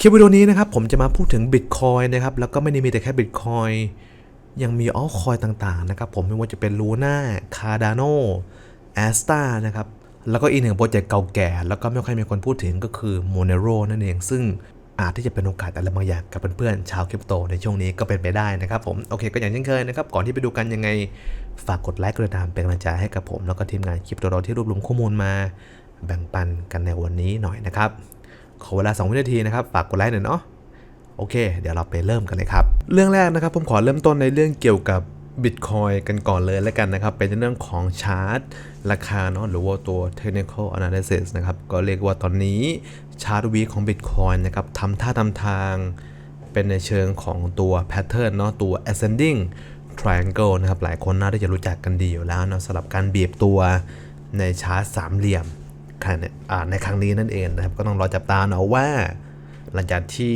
คลิปวิดีโอนี้นะครับผมจะมาพูดถึง Bitcoin นะครับแล้วก็ไม่ได้มีแต่แค่ Bitcoin ยังมีออลคอยต่างๆนะครับผมไม่ว่าจะเป็น Luna Cardano a s t a นะครับแล้วก็อีกหนึ่งโปรเจกต์เก่าแก่ แล้วก็ไม่ค่อยมีคนพูดถึงก็คือ Monero นั่นเอง ซึ่งอาจที่จะเป็นโอกาสอะไรบางอย่างกับเพื่อนๆชาวคริปโตในช่วงนี้ก็เป็นไปได้นะครับผม โอเคก็อย่างเช่นเคยนะครับ ก่อนที่ไปดูกันยังไง ฝากกดไลค์กดติดตามเป็นกำลังใจให้กับผม แล้วก็ทีมงานคลิปโตเราที่รวบรวมข้อมูลมา แบ่งปันกันในวันนี้หน่อยนะครับ ขอเวลา 2 วินาทีนะครับ ฝากกดไลค์หน่อยเนาะ โอเค เดี๋ยวเราไปเริ่มกันเลยครับ เรื่องแรกนะครับผมขอเริ่มต้นในเรื่องเกี่ยวกับ Bitcoin กันก่อนเลยแล้วกันนะครับ เป็นเรื่องของชาร์ตราคาเนาะหรือว่าตัว technical analysis นะครับ ก็เรียกว่าตอนนี้ชาร์ตวีของ Bitcoin นะครับทำท่าทำทาง เป็นในเชิงของตัว pattern เนาะตัว ascending triangle นะครับ หลายคนน่าจะรู้จักกันดีอยู่แล้วเนาะสำหรับการบีบตัวในชาร์ตสามเหลี่ยม ในครั้งนี้นั่นเองนะครับ ก็ต้องรอจับตาเนาะว่า หลังจากที่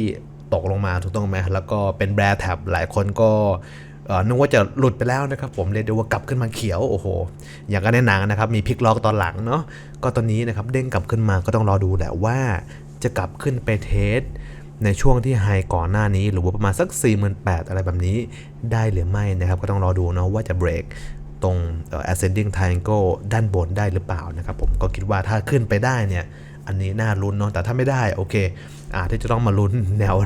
ตกลงมาถูกต้องไหมแล้วก็เป็นแบร์แท็บหลายคนก็นึกว่าจะหลุดไปแล้วนะครับผมเรียกได้ว่ากลับขึ้นมาเขียวโอ้โห อย่างกันในหนังนะครับ มีพลิกล็อกตอนหลังเนาะก็ตอนนี้นะครับเด้งกลับขึ้นมาก็ต้องรอดูแหละว่า จะกลับขึ้นไปเทสในช่วงที่ไฮก่อนหน้านี้ หรือว่าประมาณสัก 48,000อะไรแบบนี้ได้หรือไม่นะครับ ก็ต้องรอดูเนาะว่าจะเบรก ตรง ascending triangle ด้านบนได้หรือเปล่านะครับผมก็คิดว่าถ้าขึ้นไปได้เนี่ยอันนี้น่าลุ้นเนาะแต่ถ้าไม่ได้โอเคอาจจะต้องมาลุ้นแนว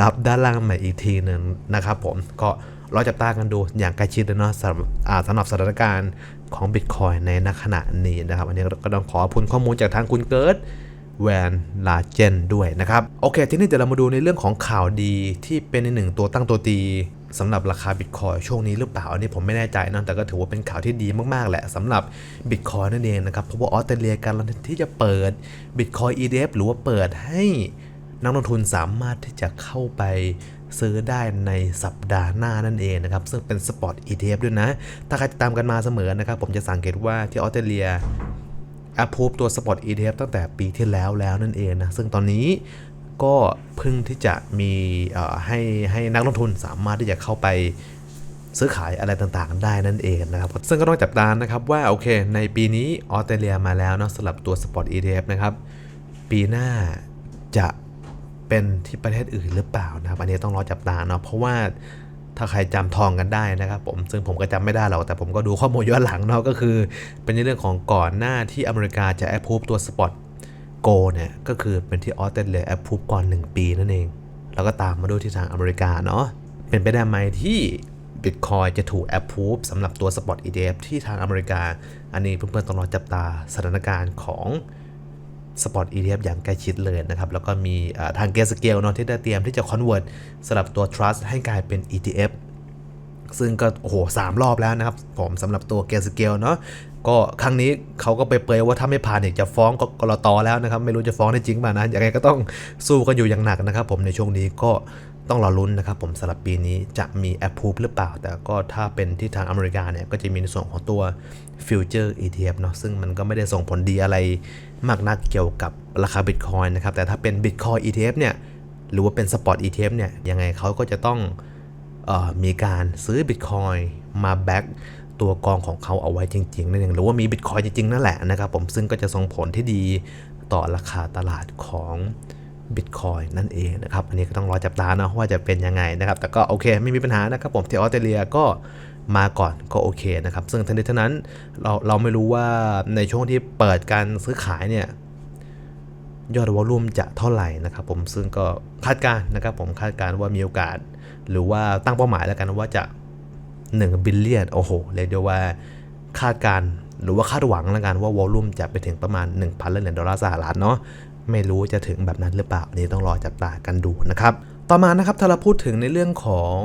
รับด้านล่างใหม่อีกทีหนึ่งนะครับผมก็รอจับตากันดูอย่างใกล้ชิดเลยเนาะสำหรับสำหรับสถานการณ์ของ Bitcoin ในณขณะนี้นะครับ อันนี้ก็ต้องขอพูนข้อมูลจากทางคุณเกิร์ดแวนลาเจนด้วยนะครับ โอเค ทีนี้เดี๋ยวเรามาดูในเรื่องของข่าวดีที่เป็นในหนึ่งตัวตั้งตัวตี สำหรับราคาบิตคอยช่วงนี้หรือเปล่าอันนี้ผมไม่แน่ใจนะแต่ก็ถือว่าเป็นข่าวที่ดีมากๆแหละสำหรับบิตคอยนั่นเองนะครับเพราะว่าออสเตรเลียการันที่จะเปิดบิตคอย ETF หรือว่าเปิดให้นักลงทุนสามารถที่จะเข้าไปซื้อได้ในสัปดาห์หน้านั่นเองนะครับ ซึ่งเป็นสปอต ETF ด้วยนะ ถ้าใครติดตามกันมาเสมอนะครับ ผมจะสังเกตว่าที่ออสเตรเลีย a p p r o v ตัว Spot ETF ตั้งแต่ปีที่แล้วแล้วนั่นเองนะ ซึ่งตอนนี้ ก็เพิ่งที่จะมีให้ให้นักลงทุนสามารถที่จะเข้าไปซื้อขายอะไรต่างๆ ได้นั่นเองนะครับ ซึ่งก็ต้องจับตานะครับว่าโอเค ในปีนี้ออสเตรเลียมาแล้วเนาะสำหรับตัว Spot ETF นะครับ ปีหน้าจะเป็นที่ประเทศอื่นหรือเปล่านะครับ อันนี้ต้องรอจับตาเนาะเพราะว่าถ้าใครจำทองกันได้นะครับผมซึ่งผมก็จำไม่ได้หรอก แต่ผมก็ดูข้อมูลย้อนหลังเนาะก็คือ เป็นในเรื่องของก่อนหน้าที่อเมริกาจะแอปพูฟตัวสปอต โกเนี่ย ก็คือเป็นที่ออสเตรเลียแอปพูฟก่อน 1 ปีนั่นเอง แล้วก็ตามมาด้วยที่ทางอเมริกาเนาะเป็นไปได้ไหมที่ Bitcoin จะถูกแอปพูฟสำหรับตัว Spot ETF ที่ทางอเมริกา อันนี้เพื่อนๆต้องรอจับตาสถานการณ์ของสปอต ETF อย่างใกล้ชิดเลยนะครับ แล้วก็มีทางเกสเกลเนาะที่ได้เตรียมที่จะคอนเวิร์ตสำหรับตัว Trust ให้กลายเป็น ETF ซึ่งก็โอ้โหสามรอบแล้วนะครับผมสำหรับตัวเกสเกลเนาะ ก็ครั้งนี้เขาก็ไปเปรยว่าถ้าไม่ผ่านเนี่ยจะฟ้องกรตแล้วนะครับ ไม่รู้จะฟ้องได้จริงป่ะนะยังไงก็ต้องสู้กันอยู่อย่างหนักนะครับ ผมในช่วงนี้ก็ต้องรอลุ้นนะครับผมสำหรับปีนี้จะมีแอปพูฟหรือเปล่า แต่ก็ถ้าเป็นที่ทางอเมริกาเนี่ย ก็จะมีในส่วนของตัว Future ETF เนาะซึ่งมันก็ไม่ได้ส่งผลดีอะไรมากนักเกี่ยวกับราคา Bitcoin นะครับ แต่ถ้าเป็น Bitcoin ETF เนี่ย หรือว่าเป็น Spot ETF เนี่ย ยังไงเขาก็จะต้องออมีการซื้อ Bitcoin มาแบ็ก ตัวกองของเขาเอาไว้จริงๆนั่นเองหรือว่ามี Bitcoin จริงๆนั่นแหละนะครับผมซึ่งก็จะส่งผลที่ดีต่อราคาตลาดของ Bitcoin นั่นเองนะครับ อันนี้ก็ต้องรอจับตานะว่าจะเป็นยังไงนะครับ แต่ก็โอเคไม่มีปัญหานะครับผมที่ออสเตรเลียก็มาก่อนก็โอเคนะครับ ซึ่งทันทีเท่านั้นเราเราไม่รู้ว่าในช่วงที่เปิดการซื้อขายเนี่ยยอดวอลุ่มจะเท่าไหร่นะครับผมซึ่งก็คาดการนะครับผมคาดการว่ามีโอกาส หรือว่าตั้งเป้าหมายแล้วกันว่าจะ 1บิลเลียนโอ้โหเรียกได้ว่าคาดการหรือว่าคาดหวังแล้วกันว่าวอลลุ่มจะไปถึงประมาณ 1,000ล้านเหรียญดอลลาร์สหรัฐเนาะไม่รู้จะถึงแบบนั้นหรือเปล่านี่ต้องรอจับตากันดูนะครับ ต่อมานะครับถ้าเราพูดถึงในเรื่องของ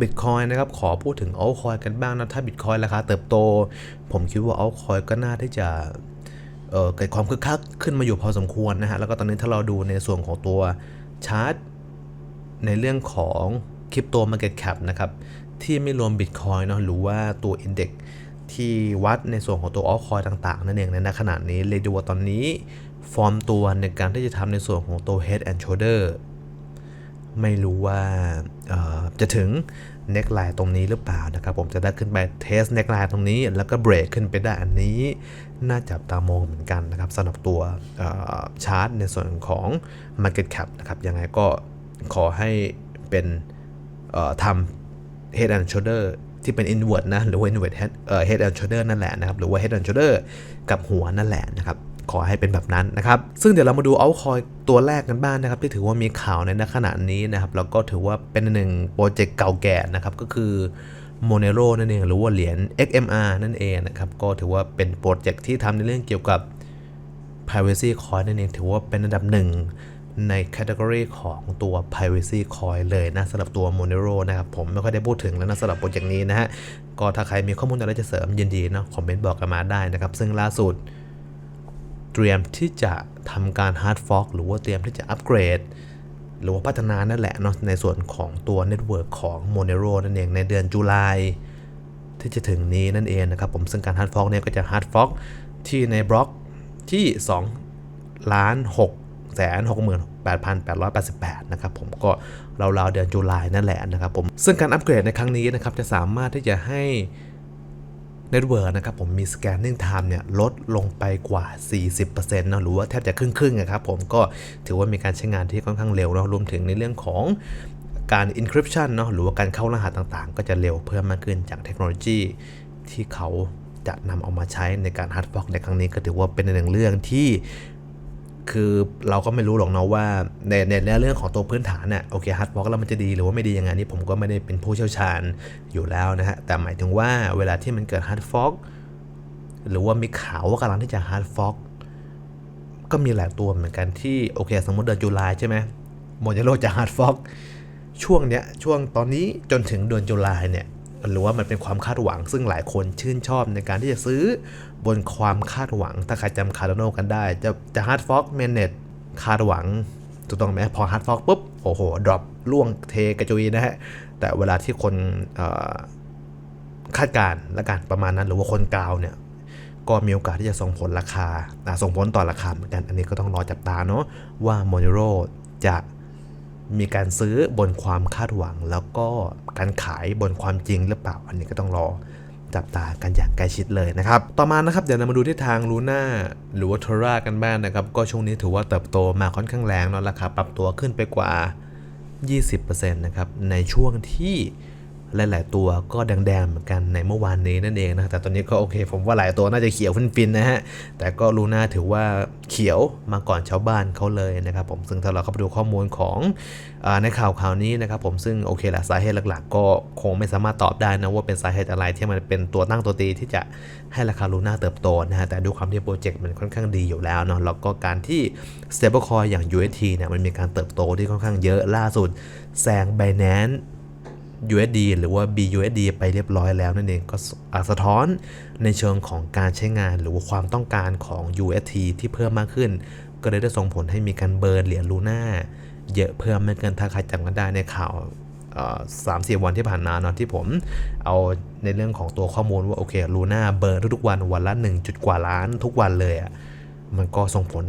Bitcoin นะครับ ขอพูดถึง altcoin กันบ้างนะถ้า Bitcoin ราคาเติบโต ผมคิดว่า altcoin ก็น่าที่จะเเกิดความคึกคักขึ้นมาอยู่พอสมควรนะฮะแล้วก็ตอนนี้ถ้าเราดูในส่วนของตัวชาร์ตในเรื่องของคริปโตมาร์เก็ตแคปนะครับ ที่ไม่รวม Bitcoin เนาะหรือว่าตัว Index ที่วัดในส่วนของตัว altcoin ต่างๆ นั่นเองในขณะนี้เลยดูว่าตอนนี้ ฟอร์มตัวในการที่จะทำในส่วนของตัว head and shoulder ไม่รู้ว่าจะถึงเน็กไลน์ตรงนี้หรือเปล่านะครับ ผมจะได้ขึ้นไปเทสเน็กไลน์ตรงนี้ แล้วก็เบรกขึ้นไปได้อันนี้ น่าจับตามองเหมือนกันนะครับสำหรับตัวชาร์ตในส่วนของ Market Cap นะครับยังไงก็ขอให้เป็นทำ Head and Shoulder ที่เป็น inward นะ หรือว่า inward head เอ่อ head and shoulder นั่นแหละนะครับ หรือว่า head and shoulder กับหัวนั่นแหละนะครับขอให้เป็นแบบนั้นนะครับ ซึ่งเดี๋ยวเรามาดูเอาคอยตัวแรกกันบ้างนะครับ ที่ถือว่ามีข่าวในขณะนี้นะครับ แล้วก็ถือว่าเป็นหนึ่งโปรเจกต์เก่าแก่นะครับ ก็คือ Monero นั่นเอง หรือว่าเหรียญ XMR นั่นเองนะครับ ก็ถือว่าเป็นโปรเจกต์ที่ทำในเรื่องเกี่ยวกับ privacy coin นั่นเอง ถือว่าเป็นอันดับหนึ่ง ในแคตตากรีของตัว privacy coin เลยนะสำหรับตัว Monero นะครับผมไม่ค่อยได้พูดถึงแล้วนะสำหรับโปรเจกต์นี้นะฮะก็ถ้าใครมีข้อมูลอะไรจะเสริมยินดีเนาะคอมเมนต์บอกกันมาได้นะครับ ซึ่งล่าสุด เตรียมที่จะทำการ hard fork หรือว่าเตรียมที่จะอัปเกรดหรือว่าพัฒนานั่นแหละเนาะในส่วนของตัวเน็ตเวิร์กของ Monero นั่นเองในเดือนจุลายที่จะถึงนี้นั่นเองนะครับผมซึ่งการ hard fork เนี่ยก็จะ hard fork ที่ในบล็อกที่ 2 ล้าน 6 แสน6 8 8 8 8 นะครับผมก็ราวๆเดือนจุลายนั่นแหละนะครับผมซึ่งการอัปเกรดในครั้งนี้นะครับจะสามารถที่จะให้เน็ตเวิร์กนะครับผมมี scanning time เนี่ยลดลงไปกว่า 40%เนะหรือว่าแทบจะครึ่งๆนะครับผมก็ถือว่ามีการใช้งานที่ค่อนข้างเร็วเนาะรวมถึงในเรื่องของการ encryption เนาะหรือว่าการเข้ารหัสต่างๆ ก็จะเร็วเพิ่มมากขึ้นจากเทคโนโลยีที่เขาจะนำเอามาใช้ในการ hard fork ในครั้งนี้ก็ถือว่าเป็นหนึ่งเรื่องที่ คือเราก็ไม่รู้หรอกเนาะว่าในในเรื่องของตัวพื้นฐานเนี่ยโอเคฮาร์ดฟอกแล้วมันจะดีหรือว่าไม่ดียังไงนี่ผมก็ไม่ได้เป็นผู้เชี่ยวชาญอยู่แล้วนะฮะแต่หมายถึงว่าเวลาที่มันเกิดฮาร์ดฟอกหรือว่ามีข่าวว่ากำลังที่จะฮาร์ดฟอกก็มีหลายตัวเหมือนกันที่โอเค สมมติเดือนจุลายใช่ไหมโมเดโลจะฮาร์ดฟอกช่วงเนี้ยช่วงตอนนี้จนถึงเดือนจุลายเนี่ย หรือว่ามันเป็นความคาดหวัง ซึ่งหลายคนชื่นชอบในการที่จะซื้อบนความคาดหวัง ถ้าใครจำคาร์โนกันได้ จะจะฮาร์ดฟอกเมนเนตคาดหวังถูกต้องไหมพอฮาร์ดฟอกปุ๊บโอ้โหดรอปล่วงเทกระจุยนะฮะแต่เวลาที่คนคาดการณ์และกันประมาณนั้นหรือว่าคนกาวเนี่ยก็มีโอกาสที่จะส่งผลราคาส่งผลต่อราคาเหมือนกัน อันนี้ก็ต้องรอจับตาเนาะว่า Monero จะ มีการซื้อบนความคาดหวัง แล้วก็การขายบนความจริงหรือเปล่า อันนี้ก็ต้องรอจับตากันอย่างใกล้ชิดเลยนะครับ ต่อมานะครับเดี๋ยวเรามาดูที่ทางลูน่าหรือว่าทรากันบ้างนะครับ ก็ช่วงนี้ถือว่าเติบโตมาค่อนข้างแรงเนาะราคาปรับตัวขึ้นไปกว่า 20%นะครับ ในช่วงที่ หลายๆตัวก็แดงๆเหมือนกันในเมื่อวานนี้นั่นเองนะแต่ตอนนี้ก็โอเค ผมว่าหลายตัวน่าจะเขียวฟินๆนะฮะแต่ก็ลูน่าถือว่าเขียวมาก่อนชาวบ้านเขาเลยนะครับผมซึ่งถ้าเราเข้าไปดูข้อมูลของอในข่าวข่าวนี้นะครับผมซึ่งโอเคแหละสาเหตุหลักๆ ก็คงไม่สามารถตอบได้นะว่าเป็นสาเหตุอะไรที่มันเป็นตัวตั้งตัวตีที่จะให้ราคาลูน่าเติบโตนะฮะแต่ดูความที่โปรเจกต์มันค่อนข้างดีอยู่แล้วเนาะแล้วก็การที่ stablecoin อย่าง UST เนี่ยมันมีการเติบโตที่ค่อนข้างเยอะล่าสุดแซง Binance USD หรือว่า BUSD ไปเรียบร้อยแล้วนั่นเองก็สะท้อนในเชิงของการใช้งานหรือว่าความต้องการของ UST ที่เพิ่มมากขึ้น ก็เลยได้ส่งผลให้มีการเบิร์นเหรียญลูน่าเยอะเพิ่มมากเกินถ้าใครจำกันได้ในข่าวสามสี่วันที่ผ่านมาเนาะที่ผมเอาในเรื่องของตัวข้อมูลว่าโอเคลูน่าเบิร์นทุกๆวันวันละ1จุดกว่าล้านทุกวันเลยอะ่ะมันก็ส่งผล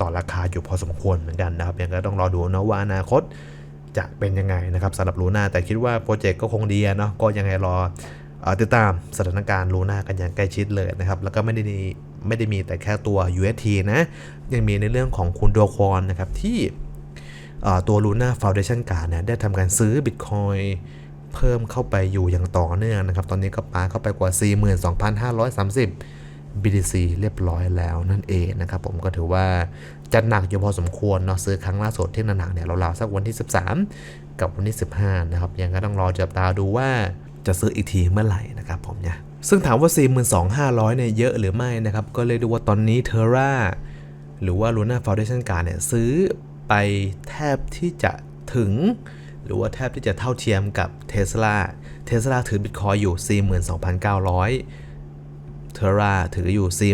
ต่อราคาอยู่พอสมควรเหมือนกันนะครับยังก็ต้องรอดูนะว่าอนาคต จะเป็นยังไงนะครับสำหรับลูน่าแต่คิดว่าโปรเจกต์ก็คงดีเนาะก็ยังไงรอติดตามสถานการณ์ลูน่ากันอย่างใกล้ชิดเลยนะครับ แล้วก็ไม่ได้มีไม่ได้มีแต่แค่ตัว UST นะ ยังมีในเรื่องของคุณโดควอนนะครับ ที่ตัว Luna Foundation Card เนี่ยได้ทำการซื้อ Bitcoin เพิ่มเข้าไปอยู่อย่างต่อเนื่องนะครับ ตอนนี้ก็ปาเข้าไปกว่า 42,530 BTC เรียบร้อยแล้วนั่นเองนะครับผมก็ถือว่าจะหนักอยู่พอสมควรเนาะซื้อครั้งล่าสุดที่หนักเนี่ยเราๆสักวันที่ 13 กับวันที่ 15 นะครับยังก็ต้องรอจับตาดูว่าจะซื้ออีกทีเมื่อไหร่นะครับผมเนี่ยซึ่งถามว่า 42,500 เนี่ยเยอะหรือไม่นะครับ ก็เลยดูว่าตอนนี้เทอร่าหรือว่า Luna Foundation Card เนี่ยซื้อไปแทบที่จะถึง หรือว่าแทบที่จะเท่าเทียมกับเท s l a เท s l a ถือ Bitcoin อยู่ 42,900 เทอร่าถืออยู่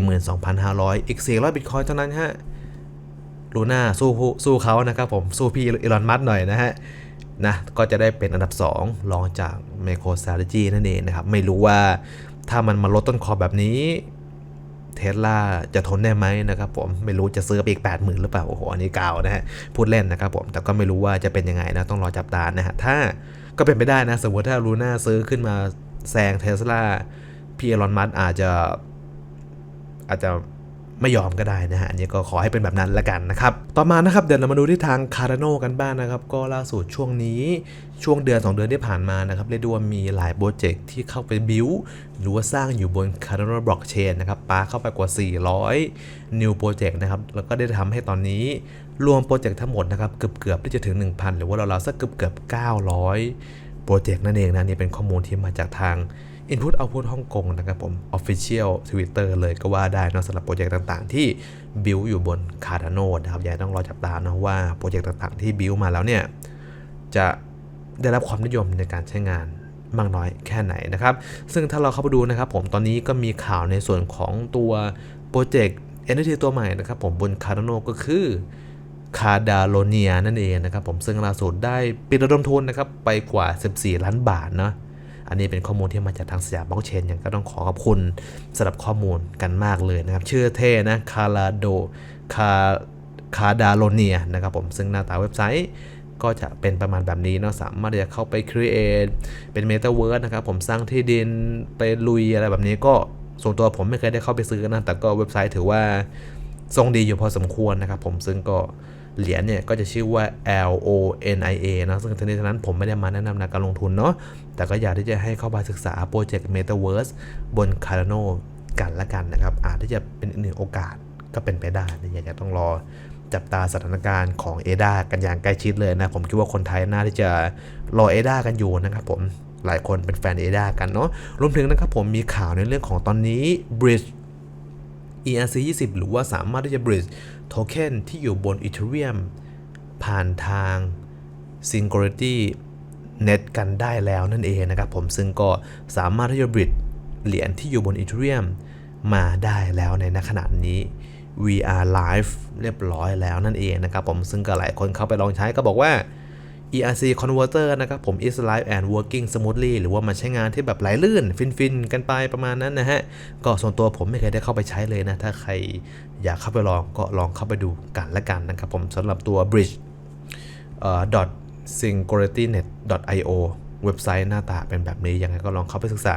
42,500 อีก 400 Bitcoin เท่านั้นฮะลูน่าสู้สู้เขานะครับผม สู้พี่อีลอนมัสหน่อยนะฮะนะก็จะได้เป็นอันดับ 2 รองจาก m มโคร Strategy นั่นเองนะครับ ไม่รู้ว่าถ้ามันมาลดต้นคอแบบนี้เทสลาจะทนได้ไหมนะครับผมไม่รู้จะซื้อไปอีก 8 0,000 หรือเปล่า โอ้โห อันนี้กาวนะฮะ พูดเล่นนะครับผมแต่ก็ไม่รู้ว่าจะเป็นยังไงนะ ต้องรอจับตานะฮะ ถ้าก็เป็นไปได้นะ สมมติถ้าลูน่าซื้อขึ้นมาแซงเทสลา พี่เอลอนมัสอาจจะอาจจะไม่ยอมก็ได้นะฮะ อันนี้ก็ขอให้เป็นแบบนั้นละกันนะครับ ต่อมานะครับ เดี๋ยวเรามาดูที่ทางคาร์โนกันบ้างนะครับ ก็ล่าสุดช่วงนี้ช่วงเดือน 2 เดือนที่ผ่านมานะครับ เรียกได้ว่ามีหลายโปรเจกต์ที่เข้าไปบิวหรือว่าสร้างอยู่บน Cardano Blockchain นะครับปาเข้าไปกว่า 400 new project นะครับ แล้วก็ได้ทำให้ตอนนี้รวมโปรเจกต์ทั้งหมดนะครับเกือบเกือบที่จะถึง 1,000 หรือว่าเราๆสักเกือบเกือบ900 โปรเจกต์นั่นเองนะนี่เป็นข้อมูลที่มาจากทาง Input Output ฮ่องกงนะครับผม Official Twitter เลยก็ว่าได้นะสำหรับโปรเจกต์ต่างๆ ที่บิวอยู่บน Cardano นะครับยังต้องรอจับตานะว่าโปรเจกต์ต่างๆ ที่บิวมาแล้วเนี่ย จะได้รับความนิยมในการใช้งานมากน้อยแค่ไหนนะครับ ซึ่งถ้าเราเข้าไปดูนะครับผมตอนนี้ก็มีข่าวในส่วนของตัวโปรเจกต์ NFT ตัวใหม่นะครับผมบน Cardano ก็คือคาดาโลเนียนั่นเองนะครับผมซึ่งล่าสุดได้ปิดระดมทุนนะครับไปกว่า 14 ล้านบาทเนาะ อันนี้เป็นข้อมูลที่มาจากทางสยามบล็อกเชนยังก็ต้องขอขอบคุณสำหรับข้อมูลกันมากเลยนะครับ ชื่อเท่นะคาราโดคาคาดาโลเนียนะครับผมซึ่งหน้าตาเว็บไซต์ก็จะเป็นประมาณแบบนี้เนาะสามารถจะเข้าไป create เป็น Metaverse นะครับผมสร้างที่ดินไปลุยอะไรแบบนี้ก็ส่วนตัวผมไม่เคยได้เข้าไปซื้อนะแต่ก็เว็บไซต์ถือว่าทรงดีอยู่พอสมควรนะครับผมซึ่งก็ เหรียญเนี่ยก็จะชื่อว่า L O N I A นะซึ่งทั้งนี้ทั้งนั้นผมไม่ได้มาแนะนำในการลงทุนเนาะแต่ก็อยากที่จะให้เข้าไปศึกษาโปรเจกต์ Metaverse บน Cardano กันละกันนะครับ อาจที่จะเป็นอีกหนึ่งโอกาสก็เป็นไปได้นะอยากจะต้องรอจับตาสถานการณ์ของ ADA กันอย่างใกล้ชิดเลยนะ ผมคิดว่าคนไทยน่าที่จะรอ ADA กันอยู่นะครับผมหลายคนเป็นแฟน ADA กันเนาะรวมถึงนะครับผมมีข่าวในเรื่องของตอนนี้ Bridge ERC 20 หรือว่าสามารถที่จะ bridge โทเค็นที่อยู่บน Ethereum ผ่านทาง Singularity Net กันได้แล้วนั่นเองนะครับผมซึ่งก็สามารถที่จะ bridge เหรียญที่อยู่บน Ethereum มาได้แล้วในณขณะนี้ VR Live เรียบร้อยแล้วนั่นเองนะครับผมซึ่งก็หลายคนเข้าไปลองใช้ก็บอกว่า ERC converter นะครับผม is live and working smoothly หรือว่ามันใช้งานที่แบบไหลลื่น ฟินๆ กันไปประมาณนั้นนะฮะ ก็ส่วนตัวผมไม่เคยได้เข้าไปใช้เลยนะ ถ้าใครอยากเข้าไปลองก็ลองเข้าไปดูกันละกันนะครับผมสำหรับตัว bridge เอ่อ singularitynet io เว็บไซต์หน้าตาเป็นแบบนี้ ยังไงก็ลองเข้าไปศึกษา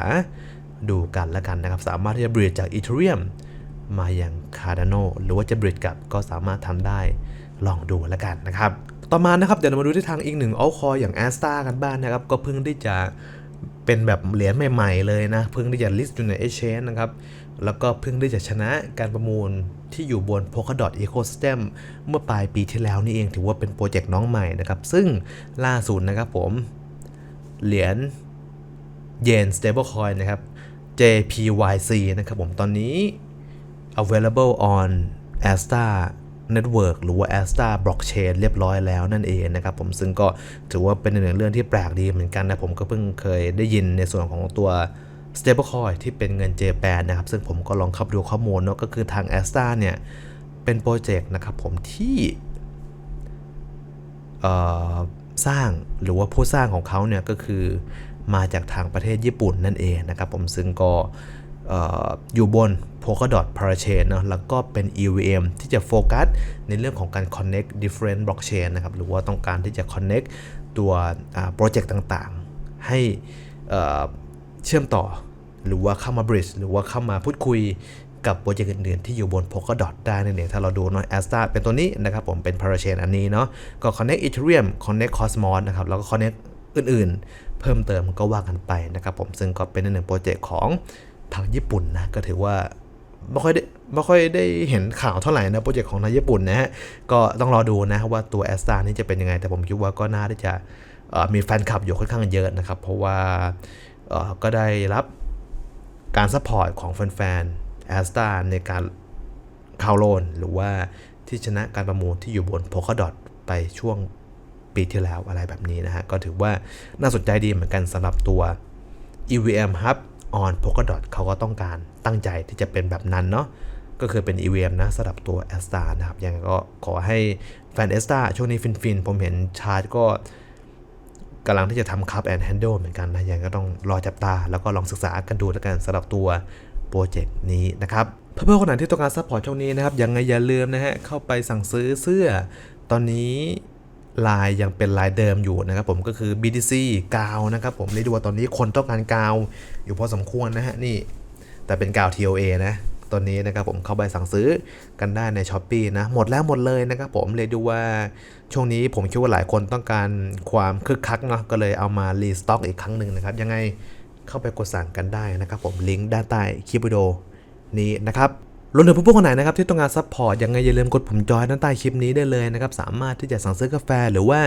ดูกันละกันนะครับ สามารถที่จะ bridge จาก Ethereum มาอยัง Cardano หรือว่าจะ bridge กับก็สามารถทำได้ลองดูละกันนะครับ ต่อมานะครับ เดี๋ยวเรามาดูที่ทางอีกหนึ่งเอาคออย่าง a s t a กันบ้างนะครับ ก็เพิ่งที่จะเป็นแบบเหรียญใหม่ ๆ เลยนะ เพิ่งที่จะ list อยู่ใน exchange นะครับ แล้วก็เพิ่งที่จะชนะการประมูลที่อยู่บน Polkadot Ecosystem เมื่อปลายปีที่แล้วนี่เองถือว่าเป็นโปรเจกต์น้องใหม่นะครับ ซึ่งล่าสุดนะครับผม เหรียญ Yen Stablecoin นะครับ JPYC นะครับผมตอนนี้ available on Asta Network หรือว่า Asta Blockchain เรียบร้อยแล้วนั่นเองนะครับผมซึ่งก็ถือว่าเป็นหนึ่งเรื่องที่แปลกดีเหมือนกันนะผมก็เพิ่งเคยได้ยินในส่วนของตัว stablecoin ที่เป็นเงินเจแปนนะครับ ซึ่งผมก็ลองเข้าดูข้อมูลเนาะก็คือทาง Asta เนี่ยเป็นโปรเจกต์นะครับผมที่เอ่อสร้างหรือว่าผู้สร้างของเขาเนี่ยก็คือมาจากทางประเทศญี่ปุ่นนั่นเองนะครับผมซึ่งก็ อยู่บน Polkadot Parachain นะแล้วก็เป็น EVM ที่จะโฟกัสในเรื่องของการ connect different blockchain นะครับหรือว่าต้องการที่จะ connect ตัวโปรเจกต์ต่างๆ ให้เอ่อเชื่อมต่อหรือว่าเข้ามา bridge หรือว่าเข้ามาพูดคุยกับโปรเจกต์อื่นๆ ที่อยู่บน Polkadot ได้นั่นเองถ้าเราดูเนาะ Asta เป็นตัวนี้นะครับผมเป็น Parachain อันนี้เนาะก็ connect Ethereum connect Cosmos นะครับแล้วก็ connect อื่นๆ เพิ่มเติมก็ว่ากันไปนะครับผมซึ่งก็เป็นหนึ่งโปรเจกต์ของ ทางญี่ปุ่นนะก็ถือว่าไม่ค่อยได้ไม่ค่อยได้เห็นข่าวเท่าไหร่นะโปรเจกต์ของทางญี่ปุ่นนะฮะก็ต้องรอดูนะว่าตัว a s t a นี่จะเป็นยังไง แต่ผมคิดว่าก็น่าที่จะมีแฟนคลับอยู่ค่อนข้างเยอะนะครับ เพราะว่าก็ได้รับการซัพพอร์ตของแฟนๆ a s t a ในการเข้าโลนหรือว่าที่ชนะการประมูลที่อยู่บน Polkadot ไปช่วงปีที่แล้วอะไรแบบนี้นะฮะ ก็ถือว่าน่าสนใจดีเหมือนกันสำหรับตัว EVM Hub on Polkadot เขาก็ต้องการตั้งใจที่จะเป็นแบบนั้นเนาะก็คือเป็น EVM นะสำหรับตัว a s t a นะครับ ยังก็ขอให้แฟน a s t a ช่วงนี้ฟินๆ ผมเห็นชาร์จก็กำลังที่จะทำคัพแอนด์แฮนด์เหมือนกันนะ ยังก็ต้องรอจับตา แล้วก็ลองศึกษากันดูแล้วกันสำหรับตัวโปรเจกต์นี้นะครับ เพื่อนๆคนไหนที่ต้องการซัพพอร์ตช่องนี้นะครับ ยังไงอย่าลืมนะฮะ เข้าไปสั่งซื้อเสื้อ ตอนนี้ ลายยังเป็นลายเดิมอยู่นะครับผมก็คือ BTC กาวนะครับผมเรียกได้ว่าตอนนี้คนต้องการกาวอยู่พอสมควรนะฮะนี่ แต่เป็นกาว TOA นะตอนนี้นะครับผมเข้าไปสั่งซื้อกันได้ใน s h อ p e e นะหมดแล้วหมดเลยนะครับผมเรียกได้ว่าช่วงนี้ผมคิดว่าหลายคนต้องการความคึกคักเนาะก็เลยเอามารีสต็อกอีกครั้งหนึ่งนะครับ ยังไงเข้าไปกดสั่งกันได้นะครับผมลิงก์ด้านใต้คลิปวิดีโอนี้นะครับ รวมถึงผู้คนไหนนะครับที่ต้องการซัพพอร์ตยังไงอย่าลืมกดปุ่มจอยด้านใต้คลิปนี้ได้เลยนะครับ สามารถที่จะสั่งซื้อกาแฟ หรือว่า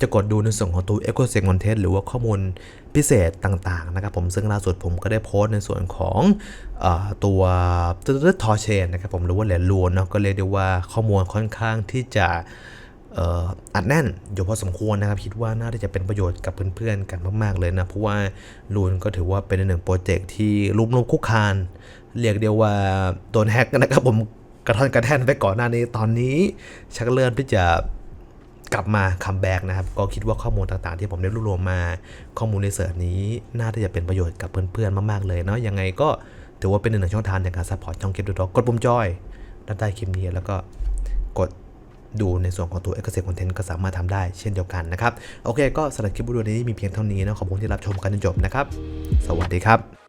จะกดดูในส่วนของตัว e c o s e c Content หรือว่าข้อมูลพิเศษต่างๆนะครับผมซึ่งล่าสุดผมก็ได้โพสต์ในส่วนของอตัวตัวทอเชนนะครับผมหรือว่าเหรียญลูนเนาะก็เรียกได้ว่าข้อมูลค่อนข้างที่จะอัดแน่นอยู่พอสมควรนะครับ คิดว่าน่าจะเป็นประโยชน์กับเพื่อนๆกันมากๆเลยนะ เพราะว่าลูนก็ถือว่าเป็นหนึ่งโปรเจกต์ที่รุมรมคุกคาน เรียกเดียวว่าโดนแฮกนะครับผมกระท่อนกระแท่นไปก่อนหน้านี้ตอนนี้ชักเริ่มที่จะกลับมาคัมแบ็กนะครับ ก็คิดว่าข้อมูลต่างๆ ที่ผมได้รวบรวมมาข้อมูลในเสิร์ชนี้ น่าจะเป็นประโยชน์กับเพื่อนๆ มากๆเลยเนาะยังไงก็ถือว่าเป็นหนึ่งช่องทางในการซัพพอร์ตช่องคลิปดูดอกกดปุ่มจอยด้านใต้คลิปนี้แล้วก็กดดูในส่วนของตัว e x c e l Content ก็สามารถทำได้เช่นเดียวกันนะครับ โอเค ก็สำหรับคลิปวิดีโอนี้มีเพียงเท่านี้นะขอบคุณที่รับชมกันจนจบนะครับ สวัสดีครับ